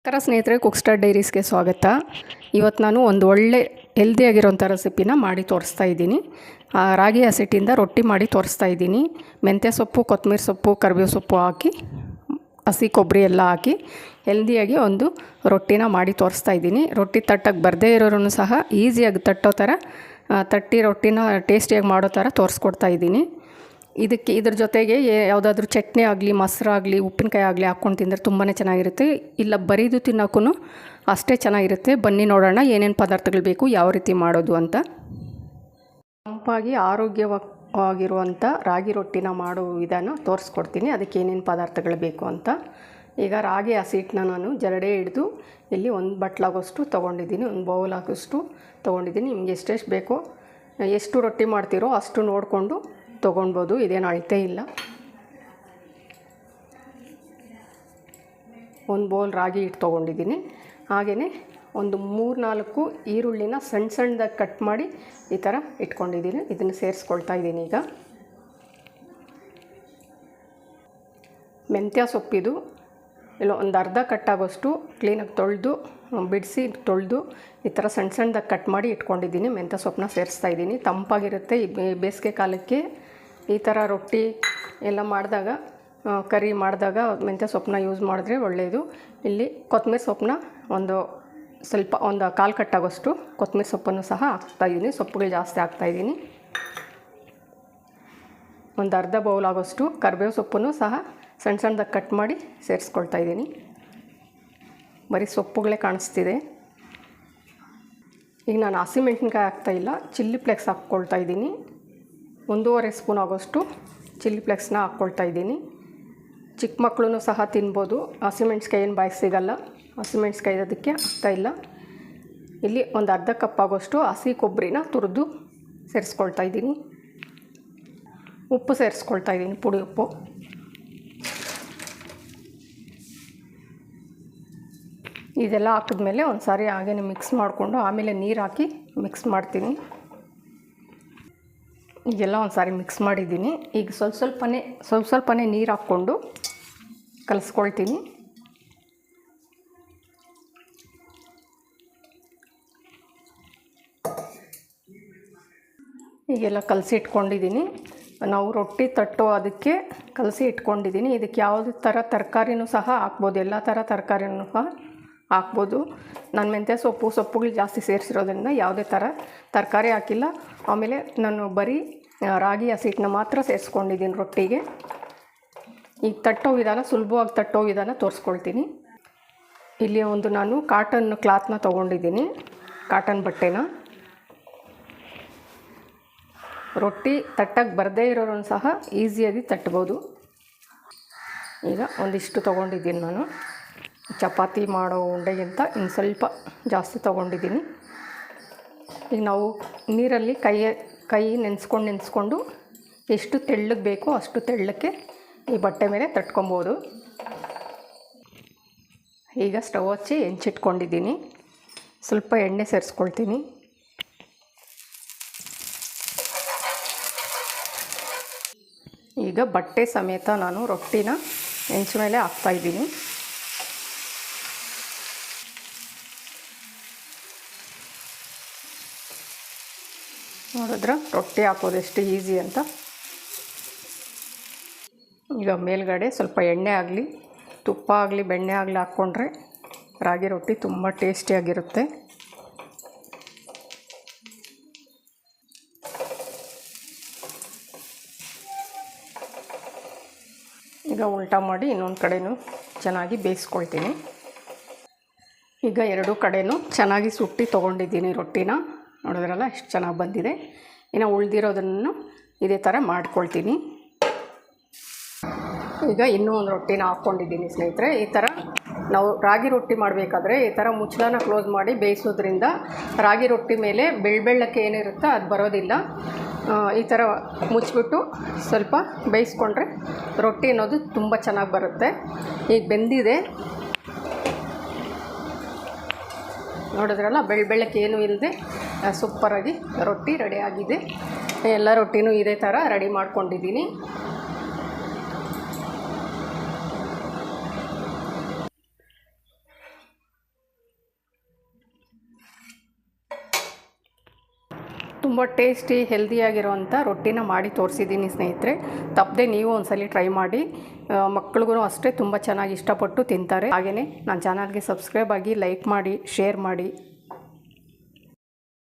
ನಮಸ್ಕಾರ ಸ್ನೇಹಿತರೆ cook star ಡೈರೀಸ್ಗೆ ಸ್ವಾಗತ. ಇವತ್ತು ನಾನು ಒಂದು ಒಳ್ಳೆ ಹೆಲ್ದಿಯಾಗಿರೋಂಥ ರೆಸಿಪಿನ ಮಾಡಿ ತೋರಿಸ್ತಾ ಇದ್ದೀನಿ. ರಾಗಿ ಹಸಿಟ್ಟಿಂದ ರೊಟ್ಟಿ ಮಾಡಿ ತೋರಿಸ್ತಾ ಇದ್ದೀನಿ. ಮೆಂತ್ಯ ಸೊಪ್ಪು ಕೊತ್ತಂಬರಿ ಸೊಪ್ಪು, ಕರಿಬೇವು ಸೊಪ್ಪು ಹಾಕಿ, ಹಸಿ ಕೊಬ್ಬರಿ ಎಲ್ಲ ಹಾಕಿ ಹೆಲ್ದಿಯಾಗಿ ಒಂದು ರೊಟ್ಟಿನ ಮಾಡಿ ತೋರಿಸ್ತಾ ಇದ್ದೀನಿ. ರೊಟ್ಟಿ ತಟ್ಟಕ್ಕೆ ಬರದೇ ಇರೋರು ಸಹ ಈಸಿಯಾಗಿ ತಟ್ಟೋ ಥರ ತಟ್ಟಿ ರೊಟ್ಟಿನ ಟೇಸ್ಟಿಯಾಗಿ ಮಾಡೋ ಥರ ತೋರಿಸ್ಕೊಡ್ತಾ ಇದ್ದೀನಿ. ಇದಕ್ಕೆ ಇದ್ರ ಜೊತೆಗೆ ಯಾವುದಾದ್ರೂ ಚಟ್ನಿ ಆಗಲಿ ಮೊಸರಾಗಲಿ ಉಪ್ಪಿನಕಾಯಿ ಆಗಲಿ ಹಾಕ್ಕೊಂಡು ತಿಂದರೆ ತುಂಬಾ ಚೆನ್ನಾಗಿರುತ್ತೆ. ಇಲ್ಲ ಬರೀದು ತಿನ್ನೋಕ್ಕೂ ಅಷ್ಟೇ ಚೆನ್ನಾಗಿರುತ್ತೆ. ಬನ್ನಿ ನೋಡೋಣ ಏನೇನು ಪದಾರ್ಥಗಳು ಬೇಕು, ಯಾವ ರೀತಿ ಮಾಡೋದು ಅಂತ. ತಂಪಾಗಿ ಆರೋಗ್ಯವಾಗಿರುವಂಥ ರಾಗಿ ರೊಟ್ಟಿನ ಮಾಡೋ ವಿಧಾನ ತೋರಿಸ್ಕೊಡ್ತೀನಿ. ಅದಕ್ಕೆ ಏನೇನು ಪದಾರ್ಥಗಳು ಬೇಕು ಅಂತ. ಈಗ ರಾಗಿ ಹಸಿಟ್ಟನ್ನ ನಾನು ಜರಡೆ ಹಿಡಿದು ಇಲ್ಲಿ ಒಂದು ಬಟ್ಲಾಗೋಷ್ಟು ತೊಗೊಂಡಿದ್ದೀನಿ, ಒಂದು ಬೌಲ್ ಆಗೋಷ್ಟು ತೊಗೊಂಡಿದ್ದೀನಿ. ನಿಮ್ಗೆ ಎಷ್ಟೆಷ್ಟು ಬೇಕೋ, ಎಷ್ಟು ರೊಟ್ಟಿ ಮಾಡ್ತೀರೋ ಅಷ್ಟು ನೋಡಿಕೊಂಡು ತೊಗೊಳ್ಬೋದು ಇದೇನು ಅಳತೆ ಇಲ್ಲ. ಒಂದು ಬೌಲ್ ರಾಗಿ ಹಿಟ್ಟು ತೊಗೊಂಡಿದ್ದೀನಿ. ಹಾಗೆಯೇ ಒಂದು ಮೂರು ನಾಲ್ಕು ಈರುಳ್ಳಿನ ಸಣ್ಣ ಸಣ್ಣದಾಗಿ ಕಟ್ ಮಾಡಿ ಈ ಥರ ಇಟ್ಕೊಂಡಿದ್ದೀನಿ. ಇದನ್ನು ಸೇರಿಸ್ಕೊಳ್ತಾ ಇದ್ದೀನಿ ಈಗ. ಮೆಂತ್ಯ ಸೊಪ್ಪಿದು ಇಲ್ಲ, ಒಂದು ಅರ್ಧ ಕಟ್ಟಾಗೋಷ್ಟು ಕ್ಲೀನಾಗಿ ತೊಳೆದು, ಬಿಡಿಸಿ ತೊಳೆದು ಈ ಥರ ಸಣ್ಣ ಸಣ್ಣದಾಗಿ ಕಟ್ ಮಾಡಿ ಇಟ್ಕೊಂಡಿದ್ದೀನಿ. ಮೆಂತ್ಯ ಸೊಪ್ಪನ್ನ ಸೇರಿಸ್ತಾ ಇದ್ದೀನಿ. ತಂಪಾಗಿರುತ್ತೆ. ಈ ಬೇಸಿಗೆ ಕಾಲಕ್ಕೆ ಈ ಥರ ರೊಟ್ಟಿ ಎಲ್ಲ ಮಾಡಿದಾಗ ಕರಿ ಮಾಡಿದಾಗ ಮೆಂತ್ಯ ಸೊಪ್ಪನ್ನ ಯೂಸ್ ಮಾಡಿದ್ರೆ ಒಳ್ಳೆಯದು ಇಲ್ಲಿ ಕೊತ್ತಂಬರಿ ಸೊಪ್ಪನ್ನ ಒಂದು ಸ್ವಲ್ಪ ಒಂದು ಕಾಲು ಕಟ್ಟಾಗೋಷ್ಟು ಕೊತ್ತಂಬರಿ ಸೊಪ್ಪನ್ನು ಸಹ ಹಾಕ್ತಾಯಿದ್ದೀನಿ ಸೊಪ್ಪುಗಳು ಜಾಸ್ತಿ ಹಾಕ್ತಾಯಿದ್ದೀನಿ ಒಂದು ಅರ್ಧ ಬೌಲ್ ಆಗೋಷ್ಟು ಕರಿಬೇವು ಸೊಪ್ಪನ್ನು ಸಹ ಸಣ್ಣ ಸಣ್ಣದಾಗಿ ಕಟ್ ಮಾಡಿ ಸೇರಿಸ್ಕೊಳ್ತಾ ಇದ್ದೀನಿ ಬರೀ ಸೊಪ್ಪುಗಳೇ ಕಾಣಿಸ್ತಿದೆ. ಈಗ ನಾನು ಹಸಿಮೆಣ್ಸಿನ್ಕಾಯಿ ಹಾಕ್ತಾಯಿಲ್ಲ ಚಿಲ್ಲಿ ಫ್ಲೆಕ್ಸ್ ಹಾಕ್ಕೊಳ್ತಾ ಇದ್ದೀನಿ ಒಂದೂವರೆ ಸ್ಪೂನ್ ಆಗೋಷ್ಟು ಚಿಲ್ಲಿ ಫ್ಲೆಕ್ಸ್ನ ಹಾಕ್ಕೊಳ್ತಾ ಇದ್ದೀನಿ. ಚಿಕ್ಕ ಮಕ್ಕಳು ಸಹ ತಿನ್ಬೋದು. ಹಸಿಮೆಣ್ಸಿಕಾಯಿ ಏನು ಬಾಯಿಗೆ ಸಿಗಲ್ಲ. ಹಸಿಮೆಣ್ಸಿಕಾಯಿ ಅದಕ್ಕೆ ಇಲ್ಲ. ಇಲ್ಲಿ ಒಂದು ಅರ್ಧ ಕಪ್ ಆಗೋಷ್ಟು ಹಸಿ ಕೊಬ್ಬರಿನ ತುರಿದು ಸೇರಿಸ್ಕೊಳ್ತಾ ಇದ್ದೀನಿ. ಉಪ್ಪು ಸೇರಿಸ್ಕೊಳ್ತಾ ಇದ್ದೀನಿ ಪುಡಿ ಉಪ್ಪು. ಇದೆಲ್ಲ ಹಾಕಿದ್ಮೇಲೆ ಒಂದು ಸಾರಿ ಹಾಗೇ ಮಿಕ್ಸ್ ಮಾಡಿಕೊಂಡು ಆಮೇಲೆ ನೀರು ಹಾಕಿ ಮಿಕ್ಸ್ ಮಾಡ್ತೀನಿ. ಈಗೆಲ್ಲ ಒಂದು ಸಾರಿ ಮಿಕ್ಸ್ ಮಾಡಿದ್ದೀನಿ. ಈಗ ಸ್ವಲ್ಪ ಸ್ವಲ್ಪನೇ ಸ್ವಲ್ಪ ಸ್ವಲ್ಪನೇ ನೀರು ಹಾಕ್ಕೊಂಡು ಕಲಸ್ಕೊಳ್ತೀನಿ. ಈಗೆಲ್ಲ ಕಲಸಿ ಇಟ್ಕೊಂಡಿದ್ದೀನಿ. ನಾವು ರೊಟ್ಟಿ ತಟ್ಟೋ ಅದಕ್ಕೆ ಕಲಸಿ ಇಟ್ಕೊಂಡಿದ್ದೀನಿ. ಇದಕ್ಕೆ ಯಾವುದೇ ಥರ ತರಕಾರಿನೂ ಸಹ ಹಾಕ್ಬೋದು. ಎಲ್ಲ ಥರ ತರಕಾರಿನೂ ಸಹ ಹಾಕ್ಬೋದು. ನಾನು ಮೆಂತ್ಯ ಸೊಪ್ಪು, ಸೊಪ್ಪುಗಳು ಜಾಸ್ತಿ ಸೇರಿಸಿರೋದ್ರಿಂದ ಯಾವುದೇ ಥರ ತರಕಾರಿ ಹಾಕಿಲ್ಲ. ಆಮೇಲೆ ನಾನು ಬರೀ ರಾಗಿ ಹಸಿಟ್ಟನ್ನ ಮಾತ್ರ ಸೇರಿಸ್ಕೊಂಡಿದ್ದೀನಿ ರೊಟ್ಟಿಗೆ. ಈಗ ತಟ್ಟೋ ವಿಧಾನ, ಸುಲಭವಾಗಿ ತಟ್ಟೋ ವಿಧಾನ ತೋರಿಸ್ಕೊಳ್ತೀನಿ. ಇಲ್ಲಿ ಒಂದು ನಾನು ಕಾಟನ್ ಕ್ಲಾತ್ನ ತೊಗೊಂಡಿದ್ದೀನಿ ಕಾಟನ್ ಬಟ್ಟೆನ. ರೊಟ್ಟಿ ತಟ್ಟಕ್ಕೆ ಬರದೇ ಇರೋರನ್ನು ಸಹ ಈಸಿಯಾಗಿ ತಟ್ಬೋದು. ಈಗ ಒಂದಿಷ್ಟು ತೊಗೊಂಡಿದ್ದೀನಿ ನಾನು. ಚಪಾತಿ ಮಾಡೋ ಉಂಡೆಗಿಂತ ಇನ್ನು ಸ್ವಲ್ಪ ಜಾಸ್ತಿ ತೊಗೊಂಡಿದ್ದೀನಿ. ಈಗ ನಾವು ನೀರಲ್ಲಿ ಕೈ ಕೈ ನೆನೆಸ್ಕೊಂಡು ನೆನೆಸ್ಕೊಂಡು ಎಷ್ಟು ತೆಳ್ಳಗೆ ಬೇಕೋ ಅಷ್ಟು ತೆಳ್ಳಕ್ಕೆ ಈ ಬಟ್ಟೆ ಮೇಲೆ ತಟ್ಕೊಬೋದು. ಈಗ ಸ್ಟವ್ ಹಚ್ಚಿ ಹೆಂಚಿಟ್ಕೊಂಡಿದ್ದೀನಿ. ಸ್ವಲ್ಪ ಎಣ್ಣೆ ಸೇರಿಸ್ಕೊಳ್ತೀನಿ. ಈಗ ಬಟ್ಟೆ ಸಮೇತ ನಾನು ರೊಟ್ಟಿನ ಹೆಂಚು ಮೇಲೆ ಹಾಕ್ತಾಯಿದ್ದೀನಿ ನೋಡಿದ್ರೆ ರೊಟ್ಟಿ ಹಾಕೋದು ಎಷ್ಟು ಈಸಿ ಅಂತ. ಈಗ ಮೇಲ್ಗಡೆ ಸ್ವಲ್ಪ ಎಣ್ಣೆ ಆಗಲಿ, ತುಪ್ಪ ಆಗಲಿ, ಬೆಣ್ಣೆ ಆಗಲಿ ಹಾಕ್ಕೊಂಡ್ರೆ ರಾಗಿ ರೊಟ್ಟಿ ತುಂಬ ಟೇಸ್ಟಿಯಾಗಿರುತ್ತೆ ಈಗ ಉಲ್ಟ ಮಾಡಿ ಇನ್ನೊಂದು ಕಡೆನೂ ಚೆನ್ನಾಗಿ ಬೇಯಿಸ್ಕೊಳ್ತೀನಿ. ಈಗ ಎರಡೂ ಕಡೆನೂ ಚೆನ್ನಾಗಿ ಸುಟ್ಟಿ ತೊಗೊಂಡಿದ್ದೀನಿ ರೊಟ್ಟಿನ. ನೋಡಿದ್ರಲ್ಲ ಎಷ್ಟು ಚೆನ್ನಾಗಿ ಬಂದಿದೆ. ಇನ್ನು ಉಳಿದಿರೋದನ್ನು ಇದೇ ಥರ ಮಾಡ್ಕೊಳ್ತೀನಿ. ಈಗ ಇನ್ನೂ ಒಂದು ರೊಟ್ಟಿನ ಹಾಕ್ಕೊಂಡಿದ್ದೀನಿ ಸ್ನೇಹಿತರೆ. ಈ ಥರ ನಾವು ರಾಗಿ ರೊಟ್ಟಿ ಮಾಡಬೇಕಾದ್ರೆ ಈ ಥರ ಮುಚ್ಚಳನ ಕ್ಲೋಸ್ ಮಾಡಿ ಬೇಯಿಸೋದ್ರಿಂದ ರಾಗಿ ರೊಟ್ಟಿ ಮೇಲೆ ಬೆಳ್ಬೆಳ್ಳಕ್ಕೆ ಏನಿರುತ್ತೋ ಅದು ಬರೋದಿಲ್ಲ. ಈ ಥರ ಮುಚ್ಚಿಬಿಟ್ಟು ಸ್ವಲ್ಪ ಬೇಯಿಸ್ಕೊಂಡ್ರೆ ರೊಟ್ಟಿ ಅನ್ನೋದು ತುಂಬ ಚೆನ್ನಾಗಿ ಬರುತ್ತೆ. ಈಗ ಬೆಂದಿದೆ. ನೋಡಿದ್ರಲ್ಲ, ಬೆಳ್ಬೆಳ್ಳಕ್ಕೆ ಏನೂ ಇಲ್ಲದೆ ಸೂಪರಾಗಿ ರೊಟ್ಟಿ ರೆಡಿ ಆಗಿದೆ. ಎಲ್ಲ ರೊಟ್ಟಿನೂ ಇದೇ ಥರ ರೆಡಿ ಮಾಡ್ಕೊಂಡಿದ್ದೀನಿ. ತುಂಬ ಟೇಸ್ಟಿ ಹೆಲ್ದಿಯಾಗಿರೋವಂಥ ರೊಟ್ಟಿನ ಮಾಡಿ ತೋರಿಸಿದ್ದೀನಿ ಸ್ನೇಹಿತರೆ. ತಪ್ಪದೆ ನೀವು ಒಂದ್ಸಲಿ ಟ್ರೈ ಮಾಡಿ. ಮಕ್ಳಿಗೂ ಅಷ್ಟೇ ತುಂಬ ಚೆನ್ನಾಗಿ ಇಷ್ಟಪಟ್ಟು ತಿಂತಾರೆ. ಹಾಗೆಯೇ ನನ್ನ ಚಾನಲ್ಗೆ ಸಬ್ಸ್ಕ್ರೈಬ್ ಆಗಿ ಲೈಕ್ ಮಾಡಿ ಶೇರ್ ಮಾಡಿ.